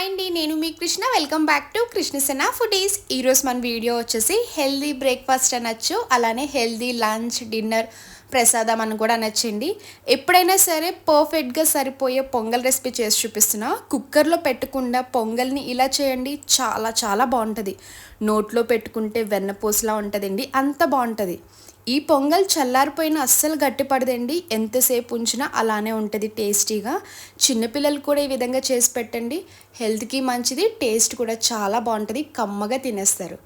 Hi అండి నేను మీ Krishna. Welcome back to Krishnasena foodies. ఈరోజు మన వీడియో వచ్చేసి హెల్దీ బ్రేక్ఫాస్ట్ అనొచ్చు అలానే హెల్దీ లంచ్ డిన్నర్ ప్రసాదం అని కూడా అనొచ్చండి. ఎప్పుడైనా సరే పర్ఫెక్ట్గా సరిపోయే పొంగల్ రెసిపీ చేసి చూపిస్తున్నా. కుక్కర్లో పెట్టకుండా పొంగల్ని ఇలా చేయండి చాలా చాలా బాగుంటుంది. నోట్లో పెట్టుకుంటే వెన్నపూసలా ఉంటుందండి అంత బాగుంటుంది. ఈ పొంగల్ చల్లారిపోయిన అస్సలు గట్టిపడదండి. ఎంతసేపు ఉంచినా అలానే ఉంటుంది టేస్టీగా. చిన్నపిల్లలు కూడా ఈ విధంగా చేసి పెట్టండి. హెల్త్కి మంచిది టేస్ట్ కూడా చాలా బాగుంటుంది కమ్మగా తినేస్తారు.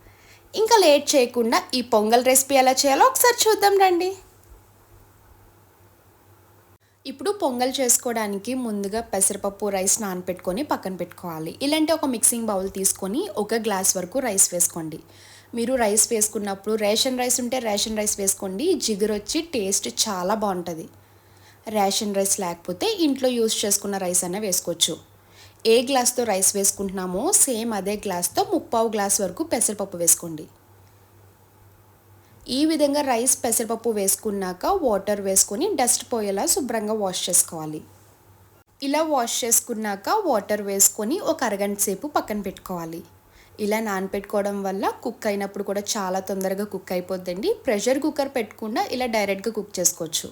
ఇంకా లేట్ చేయకుండా ఈ పొంగల్ రెసిపీ ఎలా చేయాలో ఒకసారి చూద్దాం రండి. ఇప్పుడు పొంగల్ చేసుకోవడానికి ముందుగా పెసరపప్పు రైస్ నానపెట్టుకొని పక్కన పెట్టుకోవాలి. ఇలాంటి ఒక మిక్సింగ్ బౌల్ తీసుకొని ఒక గ్లాస్ వరకు రైస్ వేసుకోండి. మీరు రైస్ వేసుకున్నప్పుడు రేషన్ రైస్ ఉంటే రేషన్ రైస్ వేసుకోండి. జిగురు వచ్చి టేస్ట్ చాలా బాగుంటుంది. రేషన్ రైస్ లేకపోతే ఇంట్లో యూస్ చేసుకున్న రైస్ అనే వేసుకోవచ్చు. ఏ గ్లాస్తో రైస్ వేసుకుంటున్నామో సేమ్ అదే గ్లాస్తో ముప్పావు గ్లాస్ వరకు పెసరపప్పు వేసుకోండి. ఈ విధంగా రైస్ పెసరపప్పు వేసుకున్నాక వాటర్ వేసుకొని డస్ట్ పోయేలా శుభ్రంగా వాష్ చేసుకోవాలి. ఇలా వాష్ చేసుకున్నాక వాటర్ వేసుకొని ఒక అరగంట సేపు పక్కన పెట్టుకోవాలి. ఇలా నానపెట్టుకోవడం వల్ల కుక్ అయినప్పుడు కూడా చాలా తొందరగా కుక్ అయిపోద్దండి. ప్రెషర్ కుక్కర్ పెట్టకుండా ఇలా డైరెక్ట్గా కుక్ చేసుకోవచ్చు.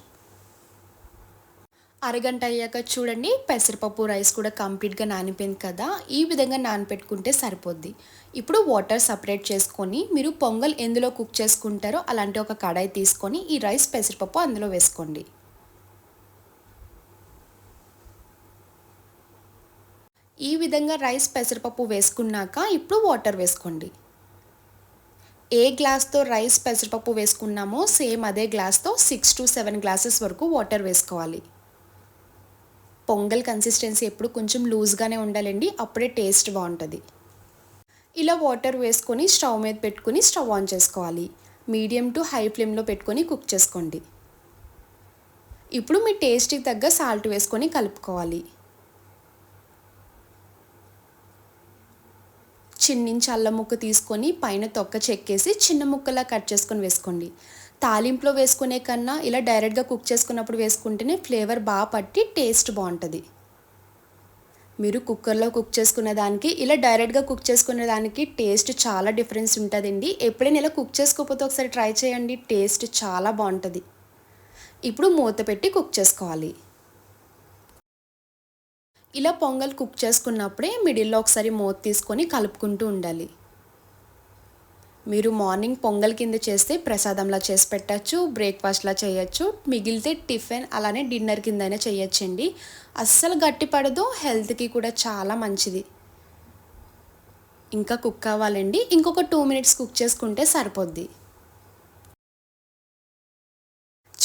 అరగంట అయ్యాక చూడండి పెసరపప్పు రైస్ కూడా కంప్లీట్గా నానిపోయింది కదా. ఈ విధంగా నానపెట్టుకుంటే సరిపోద్ది. ఇప్పుడు వాటర్ సపరేట్ చేసుకొని మీరు పొంగల్ ఎందులో కుక్ చేసుకుంటారో అలాంటి ఒక కడాయి తీసుకొని ఈ రైస్ పెసరపప్పు అందులో వేసుకోండి. ఈ విధంగా రైస్ పెసరపప్పు వేసుకున్నాక ఇప్పుడు వాటర్ వేసుకోండి. ఏ గ్లాస్తో రైస్ పెసరపప్పు వేసుకున్నామో సేమ్ అదే గ్లాస్తో సిక్స్ టు సెవెన్ గ్లాసెస్ వరకు వాటర్ వేసుకోవాలి. పొంగల్ కన్సిస్టెన్సీ ఎప్పుడు కొంచెం లూజ్గానే ఉండాలండి అప్పుడే టేస్ట్ బాగుంటుంది. ఇలా వాటర్ వేసుకొని స్టవ్ మీద పెట్టుకొని స్టవ్ ఆన్ చేసుకోవాలి. మీడియం టు హై ఫ్లేమ్లో పెట్టుకొని కుక్ చేసుకోండి. ఇప్పుడు మీ టేస్ట్కి తగ్గ సాల్ట్ వేసుకొని కలుపుకోవాలి. చిన్నించి అల్లం ముక్క తీసుకొని పైన తొక్క చెక్కేసి చిన్న ముక్కలా కట్ చేసుకొని వేసుకోండి. తాలింపులో వేసుకునే కన్నా ఇలా డైరెక్ట్గా కుక్ చేసుకున్నప్పుడు వేసుకుంటేనే ఫ్లేవర్ బాగా పట్టి టేస్ట్ బాగుంటుంది. మీరు కుక్కర్లో కుక్ చేసుకునే దానికి ఇలా డైరెక్ట్గా కుక్ చేసుకునే దానికి టేస్ట్ చాలా డిఫరెన్స్ ఉంటుందండి. ఎప్పుడైనా ఇలా కుక్ చేసుకోకపోతే ఒకసారి ట్రై చేయండి టేస్ట్ చాలా బాగుంటుంది. ఇప్పుడు మూత పెట్టి కుక్ చేసుకోవాలి. ఇలా పొంగల్ కుక్ చేసుకున్నప్పుడే మిడిల్లో ఒకసారి మూత తీసుకొని కలుపుకుంటూ ఉండాలి. మీరు మార్నింగ్ పొంగల్ కింద చేస్తే ప్రసాదంలా చేసి పెట్టచ్చు బ్రేక్ఫాస్ట్లా చేయొచ్చు మిగిలితే టిఫిన్ అలానే డిన్నర్ కింద అయినా చేయొచ్చండి. అస్సలు గట్టి పడదు హెల్త్కి కూడా చాలా మంచిది. ఇంకా కుక్ కావాలండి. ఇంకొక టూ మినిట్స్ కుక్ చేసుకుంటే సరిపోద్ది.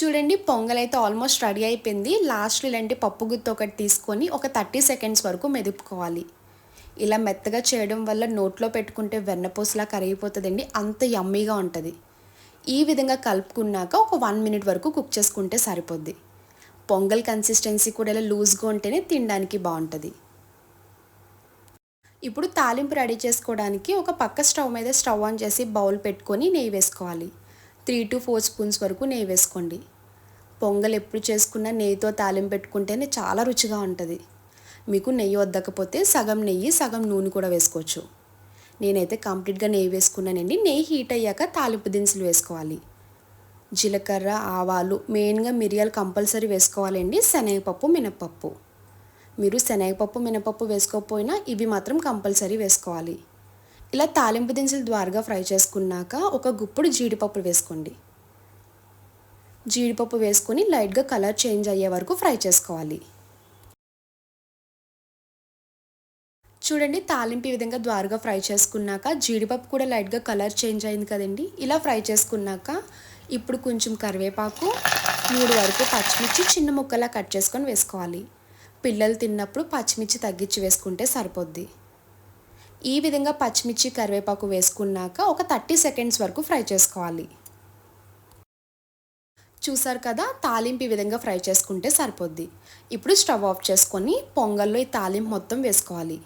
చూడండి పొంగల్ అయితే ఆల్మోస్ట్ రెడీ అయిపోయింది. లాస్ట్ ఇలాంటి పప్పు గుత్తి ఒకటి తీసుకొని ఒక థర్టీ సెకండ్స్ వరకు మెదుపుకోవాలి. ఇలా మెత్తగా చేయడం వల్ల నోట్లో పెట్టుకుంటే వెన్నపూసలా కరిగిపోతుందండి అంత యమ్మీగా ఉంటుంది. ఈ విధంగా కలుపుకున్నాక ఒక వన్ మినిట్ వరకు కుక్ చేసుకుంటే సరిపోద్ది. పొంగల్ కన్సిస్టెన్సీ కూడా ఇలా లూజ్గా ఉంటేనే తినడానికి బాగుంటుంది. ఇప్పుడు తాలింపు రెడీ చేసుకోవడానికి ఒక పక్క స్టవ్ మీద స్టవ్ ఆన్ చేసి బౌల్ పెట్టుకొని నెయ్యి వేసుకోవాలి. త్రీ టు ఫోర్ స్పూన్స్ వరకు నెయ్యి వేసుకోండి. పొంగల్ ఎప్పుడు చేసుకున్నా నెయ్యితో తాలింపు పెట్టుకుంటేనే చాలా రుచిగా ఉంటుంది. మీకు నెయ్యి వద్దకపోతే సగం నెయ్యి సగం నూనె కూడా వేసుకోవచ్చు. నేనైతే కంప్లీట్గా నెయ్యి వేసుకున్నానండి. నెయ్యి హీట్ అయ్యాక తాలింపు దినుసులు వేసుకోవాలి. జీలకర్ర ఆవాలు మెయిన్గా మిరియాలు కంపల్సరీ వేసుకోవాలండి. శనగపప్పు మినపప్పు మీరు శనగపప్పు మినపప్పు వేసుకోకపోయినా ఇవి మాత్రం కంపల్సరీ వేసుకోవాలి. ఇలా తాలింపు దినుసులు ద్వారగా ఫ్రై చేసుకున్నాక ఒక గుప్పుడు జీడిపప్పు వేసుకోండి. జీడిపప్పు వేసుకొని లైట్గా కలర్ చేంజ్ అయ్యే వరకు ఫ్రై చేసుకోవాలి. చూడండి తాలింపు ఈ విధంగా ద్వారగా ఫ్రై చేసుకున్నాక జీడిపప్పు కూడా లైట్గా కలర్ చేంజ్ అయింది కదండి. ఇలా ఫ్రై చేసుకున్నాక ఇప్పుడు కొంచెం కరివేపాకు మూడు వరకు పచ్చిమిర్చి చిన్న ముక్కలా కట్ చేసుకొని వేసుకోవాలి. పిల్లలు తిన్నప్పుడు పచ్చిమిర్చి తగ్గించి వేసుకుంటే సరిపోద్ది. ఈ విధంగా పచ్చిమిర్చి కరివేపాకు వేసుకున్నాక ఒక థర్టీ సెకండ్స్ వరకు ఫ్రై చేసుకోవాలి. చూసారు కదా తాలింపు ఈ విధంగా ఫ్రై చేసుకుంటే సరిపోద్ది. ఇప్పుడు స్టవ్ ఆఫ్ చేసుకొని పొంగల్లో ఈ తాలింపు మొత్తం వేసుకోవాలి.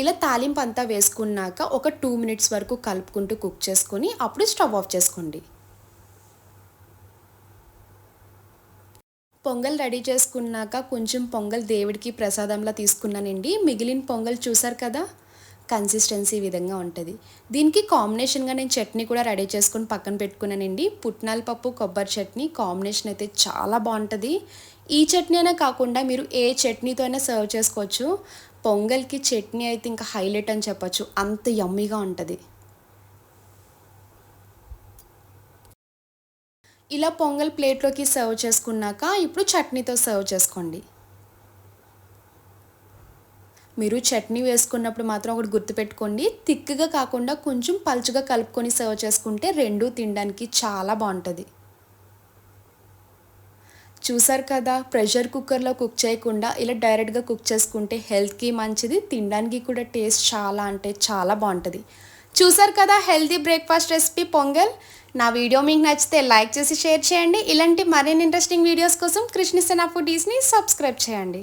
ఇలా తాలింపు అంతా వేసుకున్నాక ఒక టూ మినిట్స్ వరకు కలుపుకుంటూ కుక్ చేసుకొని అప్పుడు స్టవ్ ఆఫ్ చేసుకోండి. పొంగల్ రెడీ చేసుకున్నాక కొంచెం పొంగల్ దేవుడికి ప్రసాదంలా తీసుకున్నానండి. మిగిలిన పొంగల్ చూసారు కదా కన్సిస్టెన్సీ ఈ విధంగా ఉంటుంది. దీనికి కాంబినేషన్గా నేను చట్నీ కూడా రెడీ చేసుకుని పక్కన పెట్టుకున్నానండి. పుట్నాల పప్పు కొబ్బరి చట్నీ కాంబినేషన్ అయితే చాలా బాగుంటుంది. ఈ చట్నీ అయినా కాకుండా మీరు ఏ చట్నీతో అయినా సర్వ్ చేసుకోవచ్చు. పొంగల్కి చట్నీ అయితే ఇంకా హైలైట్ అని చెప్పచ్చు. అంత యమ్మీగా ఉంటుంది. ఇలా పొంగల్ ప్లేట్లోకి సర్వ్ చేసుకున్నాక ఇప్పుడు చట్నీతో సర్వ్ చేసుకోండి. మీరు చట్నీ వేసుకున్నప్పుడు మాత్రం ఒకటి గుర్తుపెట్టుకోండి. థిక్గా కాకుండా కొంచెం పలుచగా కలుపుకొని సర్వ్ చేసుకుంటే రెండు తినడానికి చాలా బాగుంటుంది. చూసారు కదా ప్రెషర్ కుక్కర్లో కుక్ చేయకుండా ఇలా డైరెక్ట్గా కుక్ చేసుకుంటే హెల్త్కి మంచిది తినడానికి కూడా టేస్ట్ చాలా అంటే చాలా బాగుంటుంది. చూసారు కదా హెల్తీ బ్రేక్ఫాస్ట్ రెసిపీ పొంగల్. నా వీడియో మీకు నచ్చితే లైక్ చేసి షేర్ చేయండి. ఇలాంటి మరిన్ని ఇంట్రెస్టింగ్ వీడియోస్ కోసం కృష్ణసేన ఫుడీస్ని సబ్స్క్రైబ్ చేయండి.